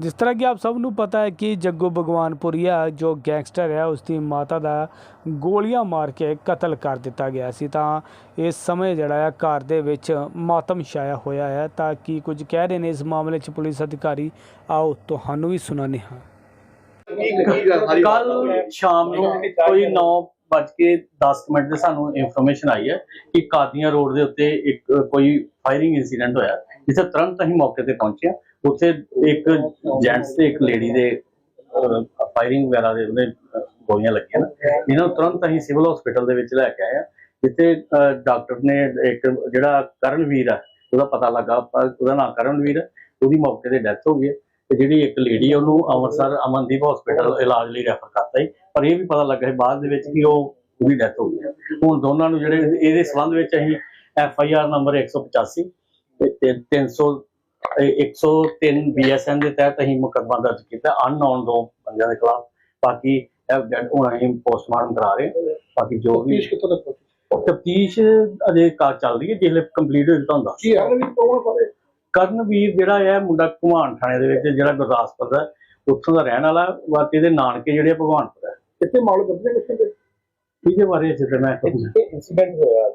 ਜਿਸ ਤਰ੍ਹਾਂ ਕਿ ਆਪ ਸਭ ਨੂੰ ਪਤਾ ਹੈ ਕਿ ਜੱਗੋ ਭਗਵਾਨਪੁਰੀਆ ਜੋ ਗੈਂਗਸਟਰ ਹੈ ਉਸ ਦੀ ਮਾਤਾ ਦਾ ਗੋਲੀਆਂ ਮਾਰ ਕੇ ਕਤਲ ਕਰ ਦਿੱਤਾ ਗਿਆ ਸੀ। ਤਾਂ ਇਸ ਸਮੇਂ ਜਿਹੜਾ ਆ, ਘਰ ਦੇ ਵਿੱਚ ਮਾਤਮ ਛਾਇਆ ਹੋਇਆ ਹੈ। ਤਾਂ ਕੀ ਕੁਝ ਕਹਿ ਰਹੇ ਨੇ ਇਸ ਮਾਮਲੇ 'ਚ ਪੁਲਿਸ ਅਧਿਕਾਰੀ? ਆਓ ਤੁਹਾਨੂੰ ਵੀ ਸੁਣਾਉਂਦੇ ਹਾਂ। ਕੱਲ ਸ਼ਾਮ ਨੂੰ ਕੋਈ 9 ਵੱਜ ਕੇ 10 ਮਿੰਟ ਦੇ ਸਾਨੂੰ ਇਨਫੋਰਮੇਸ਼ਨ ਆਈ ਹੈ ਕਿ ਕਾਦੀਆਂ ਰੋਡ ਦੇ ਉੱਤੇ ਇੱਕ ਕੋਈ ਫਾਇਰਿੰਗ ਇਨਸੀਡੈਂਟ ਹੋਇਆ, ਜਿੱਥੇ ਤੁਰੰਤ ਅਸੀਂ ਮੌਕੇ ਤੇ ਪਹੁੰਚੇ ਉੱਥੇ ਇੱਕ ਜੈਂਟਸ ਤੇ ਇੱਕ ਲੇਡੀ ਦੇ ਫਾਇਰਿੰਗ ਵਗੈਰਾ ਦੇ ਉਹਦੇ ਗੋਲੀਆਂ ਲੱਗੀਆਂ ਨਾ। ਇਹਨਾਂ ਨੂੰ ਤੁਰੰਤ ਅਸੀਂ ਸਿਵਲ ਹਸਪੀਟਲ ਦੇ ਵਿੱਚ ਲੈ ਕੇ ਆਏ ਹਾਂ ਜਿੱਥੇ ਡਾਕਟਰ ਨੇ ਇੱਕ ਜਿਹੜਾ ਕਰਨਵੀਰ ਹੈ ਉਹਦਾ ਪਤਾ ਲੱਗਾ ਉਹਦਾ ਨਾਮ ਕਰਨਵੀਰ ਉਹਦੀ ਮੌਕੇ ਤੇ ਡੈਥ ਹੋ ਗਈ ਹੈ ਤੇ ਜਿਹੜੀ ਇੱਕ ਲੇਡੀ ਉਹਨੂੰ ਅੰਮ੍ਰਿਤਸਰ ਅਮਨਦੀਪ ਹਸਪੀਟਲ ਇਲਾਜ ਲਈ ਰੈਫਰ ਕਰਤਾ ਸੀ ਪਰ ਇਹ ਵੀ ਪਤਾ ਲੱਗਾ ਸੀ ਬਾਅਦ ਦੇ ਵਿੱਚ ਕਿ ਉਹ ਉਹਦੀ ਡੈਥ ਹੋ ਗਈ ਹੈ ਹੁਣ ਦੋਨਾਂ ਨੂੰ ਜਿਹੜੇ ਇਹਦੇ ਸੰਬੰਧ ਵਿੱਚ ਅਸੀਂ ਐਫ ਆਈ ਆਰ ਨੰਬਰ 185 ਤੇ ਤਿੰਨ- 300 103 ਬੀਐਸਐਨ ਦੇ ਤਹਿਤ ਅਸੀਂ ਮੁਕੱਦਮਾ ਦਰਜ ਕੀਤਾ ਅਨਨੋਨ ਦੋ ਬੰਦਿਆਂ ਦੇ ਖਿਲਾਫ। ਬਾਕੀ ਹੁਣ ਅਸੀਂ ਪੋਸਟਮਾਰਟਮ ਕਰਾ ਰਹੇ। ਬਾਕੀ ਜੋ ਵੀ ਤਫਤੀਸ਼ ਅਜੇ ਕਾ ਚੱਲ ਰਹੀ ਹੈ ਜਿਸਲੇ ਕੰਪਲੀਟ ਹੋ ਜਾਂਦਾ ਹੁੰਦਾ ਕੀ ਹੈ? ਵੀ ਕੌਣ ਬਾਰੇ ਕਰਨਵੀਰ ਜਿਹੜਾ ਹੈ ਮੁੰਡਾ ਘੁਮਾਣ ਥਾਣੇ ਦੇ ਵਿੱਚ ਜਿਹੜਾ ਗੁਰਦਾਸਪੁਰ ਦਾ ਹੈ, ਉੱਥੋਂ ਦਾ ਰਹਿਣ ਵਾਲਾ ਬਾਕੀ ਇਹਦੇ ਨਾਨਕੇ ਜਿਹੜੇ ਆ ਭਗਵਾਨਪੁਰ ਹੈ। ਕਿੱਥੇ ਮਾਲ ਕਰਦੇ ਕਿੱਥੇ ਇਹਦੇ ਬਾਰੇ ਜਿੱਦ ਮੈਂ ਇਨਸੀਡੈਂਟ ਹੋਇਆ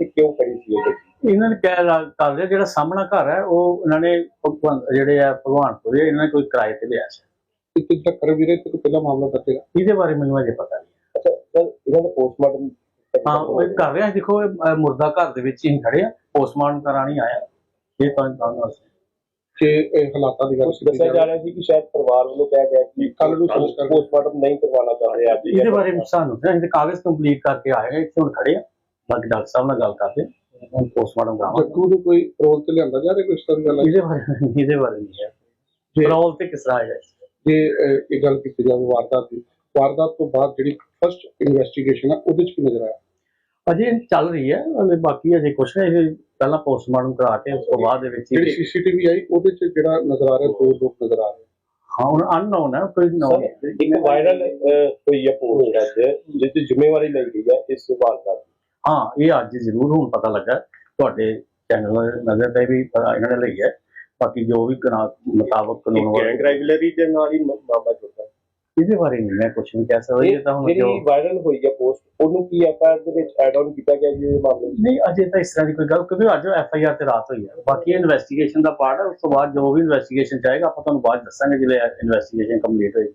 ਉੱਥੇ ਕਿਉਂ ਕਰੀ ਸੀ ਇਹ ਇਹਨਾਂ ਨੇ ਕਹਿ ਰਾ- ਕਰ ਰਿਹਾ ਜਿਹੜਾ ਸਾਹਮਣਾ ਘਰ ਹੈ ਉਹ ਇਹਨਾਂ ਨੇ ਭਗਵਾਨ- ਜਿਹੜੇ ਆ ਭਗਵਾਨਪੁਰ ਦੇ ਇਹਨਾਂ ਨੇ ਕੋਈ ਕਿਰਾਏ ਤੇ ਲਿਆ ਸੀ। ਕਿ ਕਿੰਨਾ ਤੱਕ ਕਰ ਵੀਰੇ ਤੇ ਪਹਿਲਾ ਮਾਮਲਾ ਹੈਗਾ ਇਹਦੇ ਬਾਰੇ ਮੈਨੂੰ ਅਜੇ ਪਤਾ ਨਹੀਂ। ਅੱਛਾ ਸਰ ਇਹਨਾਂ ਦਾ ਪੋਸਟਮਾਰਟਮ ਹਾਂ ਉਹ ਇਹ ਕਰ ਰਿਹਾ ਦੇਖੋ ਇਹ, ਮੁਰਦਾ ਘਰ ਦੇ ਵਿੱਚ ਹੀ ਖੜੇ ਆ ਪੋਸਟਮਾਰਟਮ ਕਰਾਣੀ ਆਇਆ। ਇਹ ਤਾਂ ਤੁਹਾਨੂੰ ਦੱਸ ਕਿ ਇਹ ਹਾਲਾਤਾਂ ਦੀ ਗੱਲ ਦੱਸਿਆ ਜਾ ਰਿਹਾ ਸੀ ਕਿ ਸ਼ਾਇਦ ਪਰਿਵਾਰ ਵੱਲੋਂ ਕਿਹਾ ਗਿਆ ਕਿ ਕੱਲ੍ਹ ਨੂੰ ਸੰਸਕਾਰ ਪੋਸਟਮਾਰਟਮ ਨਹੀਂ ਕਰਵਾਉਣਾ ਚਾਹ ਰਹੇ ਅੱਜ ਇਹਦੇ ਬਾਰੇ ਸਾਨੂੰ ਤਾਂ ਅਸੀਂ ਤਾਂ ਕਾਗਜ਼ ਕੰਪਲੀਟ ਕਰਕੇ ਆਏ ਹਾਂ ਇੱਥੇ ਹੁਣ ਖੜੇ ਆ। ਬਾਕੀ ਡਾਕਟਰ ਸਾਹਿਬ ਨਾਲ ਗੱਲ ਕਰਦੇ ਹਾਂ। ਪੋਸਟਮਾਰਟਮ ਕਰਾਵਾਂਗੇ। ਜੱਗੂ ਨੂੰ ਕੋਈ ਰੋਲ ਤੇ ਲਿਆਂਦਾ ਜਾ ਰਿਹਾ ਕੋਈ ਦੀ ਗੱਲ? ਹੈ ਇਹਦੇ ਬਾਰੇ ਇਹਦੇ ਬਾਰੇ ਨਹੀਂ ਹੈ। ਰੋਲ ਤੇ ਕਿਸ ਤਰ੍ਹਾਂ ਆਏਗਾ ਜੇ ਇਹ ਗੱਲ ਕੀਤੀ ਜਾਵੇ ਵਾਰਦਾਤ ਦੀ ਵਾਰਦਾਤ ਤੋਂ ਬਾਅਦ ਜਿਹੜੀ ਫਸਟ ਇਨਵੈਸਟੀਗੇਸ਼ਨ ਹੈ ਉਹਦੇ ਚ ਕੀ ਨਜ਼ਰ ਆਇਆ? ਅਜੇ ਚੱਲ ਰਹੀ ਹੈ ਹਲੇ ਬਾਕੀ ਅਜੇ ਕੁਛ ਨਹੀਂ ਇਹ ਪਹਿਲਾਂ ਪੋਸਟਮਾਰਟਮ ਕਰਾ ਕੇ ਉਸ ਤੋਂ ਬਾਅਦ ਦੇ ਵਿੱਚ ਹੀ- ਜਿਹੜੀ ਸੀਸੀਟੀਵੀ ਆਈ ਉਹਦੇ ਚ ਜਿਹੜਾ ਨਜ਼ਰ ਆ ਰਿਹਾ ਦੋ ਲੋਕ ਨਜ਼ਰ ਆ ਰਹੇ। ਹਾਂ ਹੁਣ ਅਨਨੋਨ ਹੈ ਕੋਈ ਨੋ ਇੱਕ ਵਾਇਰਲ ਹੋਈ ਹੈ ਪੋਸਟ ਅੱਜ ਜਿਸ ਦੀ ਜ਼ਿੰਮੇਵਾਰੀ ਲਈ ਗਈ ਹੈ ਇਸ ਵਾਰਦਾਤ ਦੀ। ਹਾਂ ਇਹ ਅੱਜ ਜ਼ਰੂਰ ਹੁਣ ਪਤਾ ਲੱਗਾ ਤੁਹਾਡੇ ਚੈਨਲ ਨਜ਼ਰ ਤੇ ਵੀ ਇਹਨਾਂ ਨੇ ਲਈ ਹੈ। ਬਾਕੀ ਜੋ ਵੀ ਮੁਤਾਬਕ ਕਾਨੂੰਨ ਗੈਂਗ ਵਾਲੇ ਰਾਈਵਲਰੀ ਦੇ ਨਾਲ ਹੀ ਮਾਮਲਾ ਜੁੜਦਾ ਇਹਦੇ ਬਾਰੇ ਨਹੀਂ ਮੈਂ ਕੁਝ ਨਹੀਂ ਕਹਿ ਸਕਦਾ ਇਹ ਤਾਂ ਹੁਣ ਜੋ ਵਾਇਰਲ ਹੋਈ ਹੈ ਪੋਸਟ ਉਹਨੂੰ ਕੀ ਐਫਆਈਆਰ ਦੇ ਵਿੱਚ ਐਡ ਆਨ ਕੀਤਾ ਗਿਆ ਜੀ ਇਹ ਮਾਮਲੇ? ਨਹੀਂ ਅਜੇ ਤਾਂ ਇਸ ਤਰ੍ਹਾਂ ਦੀ ਕੋਈ ਗੱਲ ਕਿਉਂਕਿ ਅੱਜ ਐਫ ਆਈ ਆਰ ਤੇ ਰਾਤ ਹੋਈ ਹੈ। ਬਾਕੀ ਇਨਵੈਸਟੀਗੇਸ਼ਨ ਦਾ ਪਾਰਟ ਹੈ ਉਸ ਤੋਂ ਬਾਅਦ ਜੋ ਵੀ ਇਨਵੈਸਟੀਗੇਸ਼ਨ ਚਾਹੇਗਾ ਆਪਾਂ ਤੁਹਾਨੂੰ ਬਾਅਦ ਦੱਸਾਂਗੇ ਜਦੋਂ ਇਨਵੈਸਟੀਗੇਸ਼ਨ ਕੰਪਲੀਟ ਹੋਏਗੀ।